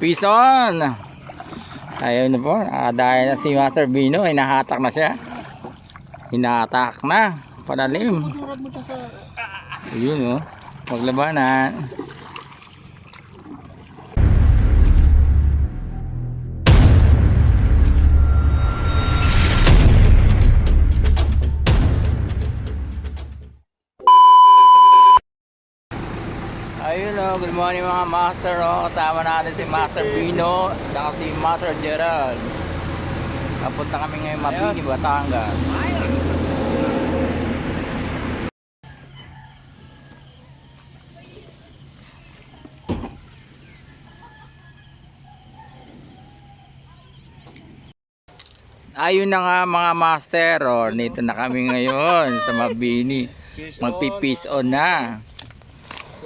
Pison! Ayun na po, nakadaya na si Master Bino, hinahatak na siya. Hinahatak na, siya sa... Ayun oh, maglabanan. Morning mga master oh. Kasama natin si Master Bino at si Master Gerald. Napunta kami ngayon Mabini, Batangas. Ayun na nga mga master, oh. Nito na kami ngayon sa Mabini. Magpi-peace on na.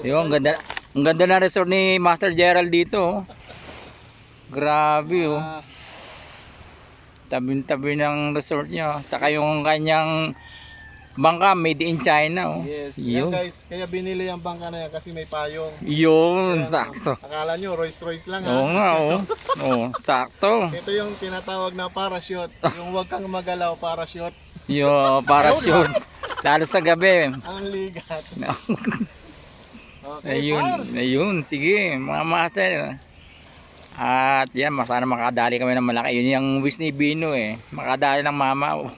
Yung ganda, ang ganda na resort ni Master Gerald dito. oh. Grabe oh. Tabi-tabi ng resort niya. Tsaka yung kanyang bangka made in China oh. Yes. Yun. Yan guys, kaya binili ang bangka na yan kasi may payong. Yun, Kaya, sakto. Akala nyo, Rolls Royce lang ha. Oo nga oh. Oh, sakto. Ito yung tinatawag na parachute. Yung huwag kang magalaw parachute. Yo, parachute. Lalo sa gabi. Ang ligat. Okay, Ayun, par. ayun, sige, mga master. At yan, sana makadali kami ng malaki. Yun yung wish ni Bino eh. Makadali ng mama. oh.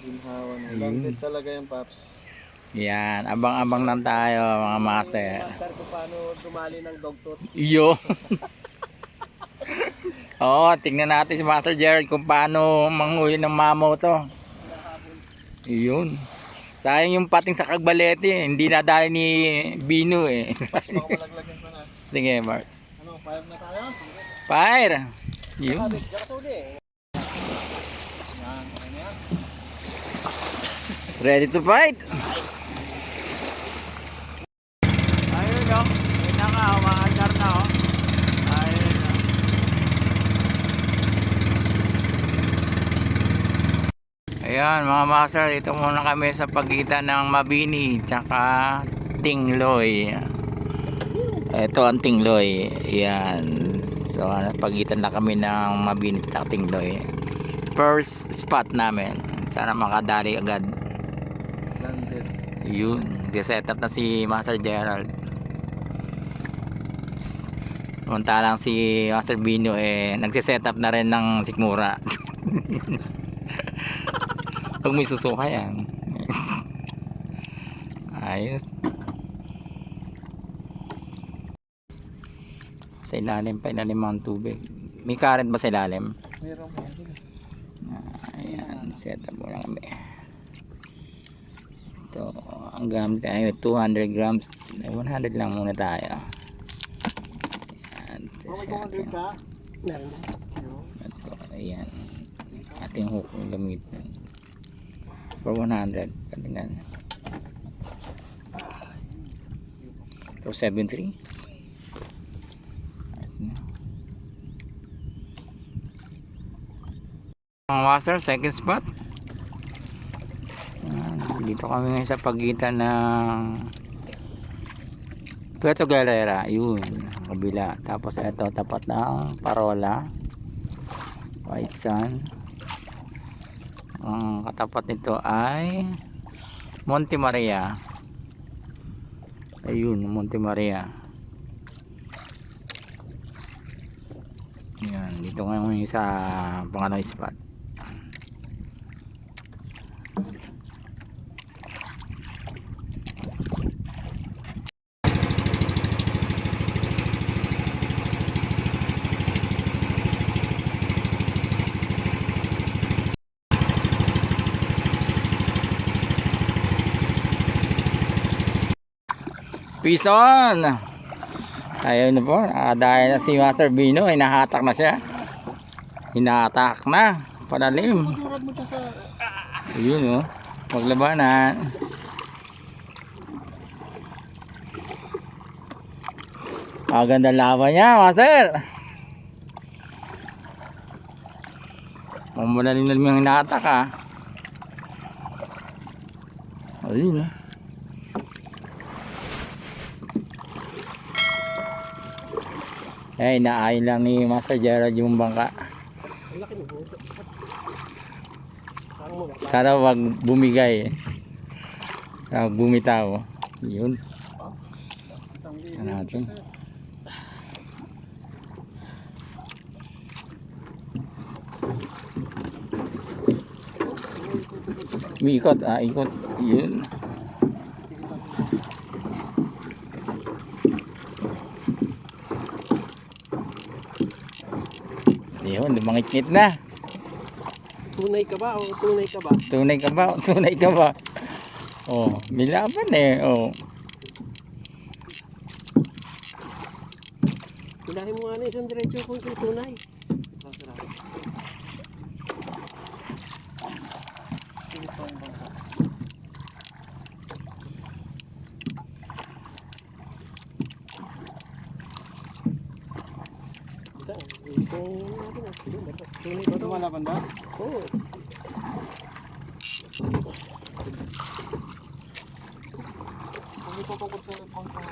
Ginhawa na. Landed talaga yung paps. Yan, abang-abang lang tayo mga master. Master ko paano dumali ng dog tooth. Yo. Oo, tingnan natin si Master Gerald kung paano manguhi ng mamaw to. Yun. Sayang yung pating sa kagbalete, eh. hindi nadali ni Bino eh. Na. Sige, Bart. Ano, payag na tayo? Fire! Yun. Uli eh. Na. Ready to fight? Ayun o. Kita ka, umaandar na o. Ayun o. Ayan mga master, dito muna kami sa pagitan ng Mabini tsaka Tingloy. Ito ang Tingloy. Ayan. So pagitan na kami ng Mabini tsaka Tingloy. First spot namin. Sana makadali agad. Landed. Yun, set up na si Master Gerald. Samantalang si Master Bino eh nagsiset up na rin ng sikmura. Pag may susuka yan. Ayos. Sa ilalim pa, ilalim ang tubig. May current ba sa ilalim? Meron pa. Ayan, set up muna kami. Ito, ang gamit tayo 200 grams. 100 lang muna tayo. Ayan, Kung set may 200 up. meron. Ito, ayan. Ating hook yung gamitin. For 100. Palingan. 473. Ang master, second spot. Dito kami ngayon sa pagitan ng Puerto Galera, yun, kabila. Tapos ito, tapat ng Parola, White Sun. Ang katapat nito ay Monte Maria. Ayun, Monte Maria. Yan, dito ngayon sa pangalawang spot. Pison! Ayun na po, nakadaya na si Master Bino, hinahatak na siya. Hinahatak na, sa... Ayun oh, maglabanan. Ah, ganda laban niya, Master. Mamalalim na yung hinahatak ah. Ayun oh. Ay, naayon lang ni Master Gerald yung bangka. Sana wag bumigay. Wag bumitaw. Yun. Ano natin? Umiikot, ah, ikot. Yun. Yun, lumangit-ngit na. Tunay ka ba o tunay ka ba? Tunay ka ba? Tunay ka ba? Oh, may laban eh. Oh. Hilahin mo nga na isang diretso kung tunay. Ito, ito natin ah. Ito, ito. Tunay ba ito? Lumalaban ba? Oo. Kung ito tungkol sa pangka.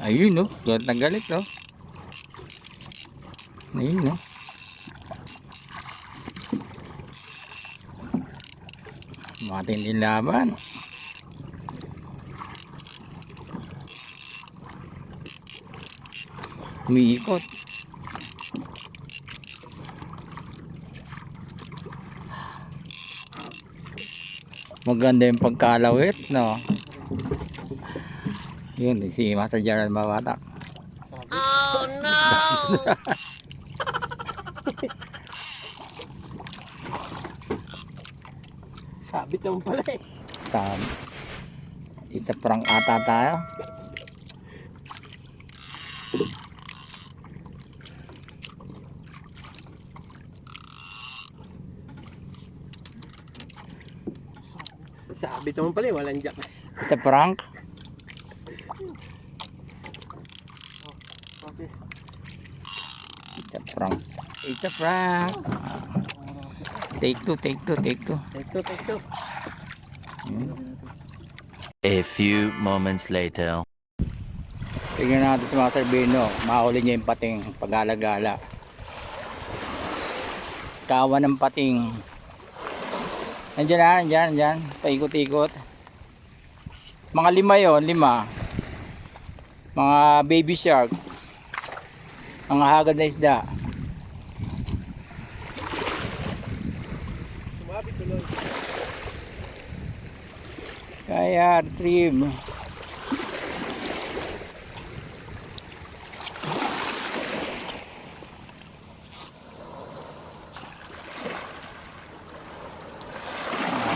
Ayun no, galit na galit no. Ayun no. Matinding laban. Umiikot. Maganda yung pagkalawit, no? Yun, si Master Gerald Mabatak. Sabit naman pala eh. Sa isa prank ata tayo. Sabit naman pala eh. Walang jack. Isa prank. Okay. Isa prank. Isa prank. Take two, take two, take two. Take two, take two. A few moments later. Tingnan natin si Master Bino. Mahuli niya yung pating pag-alagala. Kawan ng pating. Nandiyan na, nandiyan, nandiyan. Paikot-ikot. Mga lima yon lima. Mga baby shark. Mga hagad na isda. Kaya retrieve. Ah,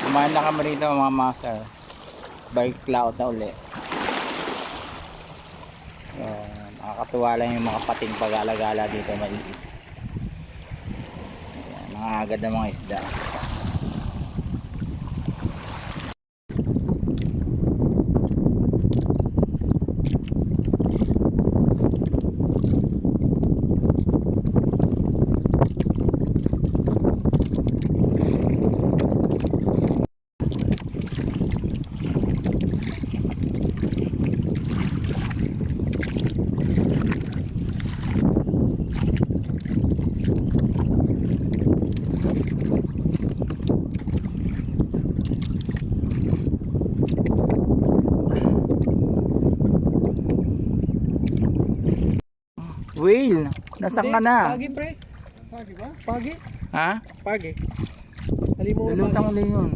Kumain na kami rito mga master. Bike cloud na uli. Yan, nakakatuwa lang yung mga pating pag-alagala dito maliit. Yan, mga agad ng mga isda. Will, nasan ka na? Pagi pre. Pagi ba? Pagi. Ha? Pagi. Halimo mo Lulutang ulit yun.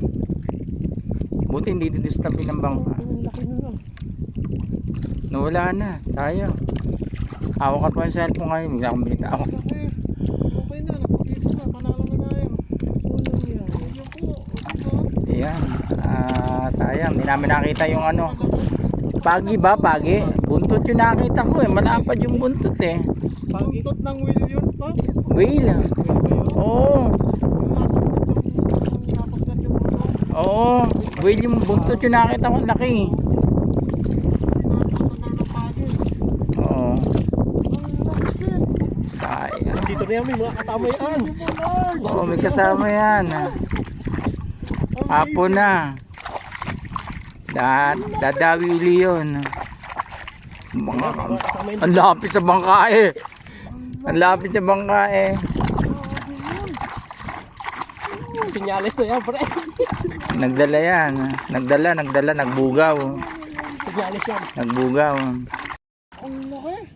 Buti hindi dito sa tabi ng bangka. Nawala na. Sayang. Hawak ka pa yung cellphone ngayon. Bigla akong bitaw. Na, na. Na? Ayan. Ah, sayang. Hindi namin nakita yung ano. Pagi ba? Pagi? Buntot yung nakita ko eh. Malapad yung buntot eh. Buntot ng wheel yun, Pops. Whale. Oo. Yung napaskat yung, yung napaskat yung ulo. Oo. Whale yung buntot yung nakita ko. Laki. Oo. Sayang. Dito Ano yan, may mga kasama yan. Oh, may kasama yan. Hapon na. Da, dadawi uli yun. Mga, ang lapit sa bangka eh. Ang lapit sa bangka eh. Sinyalis to yan, pre. Nagdala yan. Nagdala, nagdala, nagbugaw. Sinyalis yan. Nagbugaw.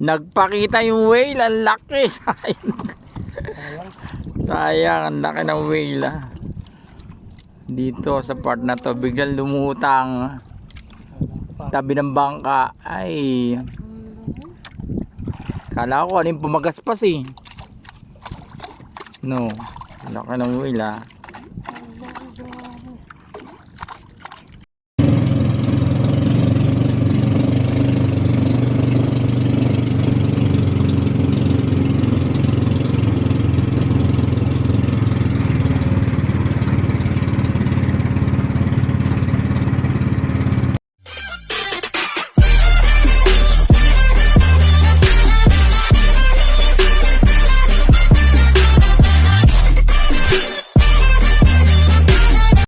Nagpakita yung whale, ang laki. Sayang. Sayang, ang laki ng whale ah. Dito sa part na to, biglang lumutang. Tabi ng bangka. Ay. Kala ko ano yung pumagaspas eh. No. Laki ng whale ah.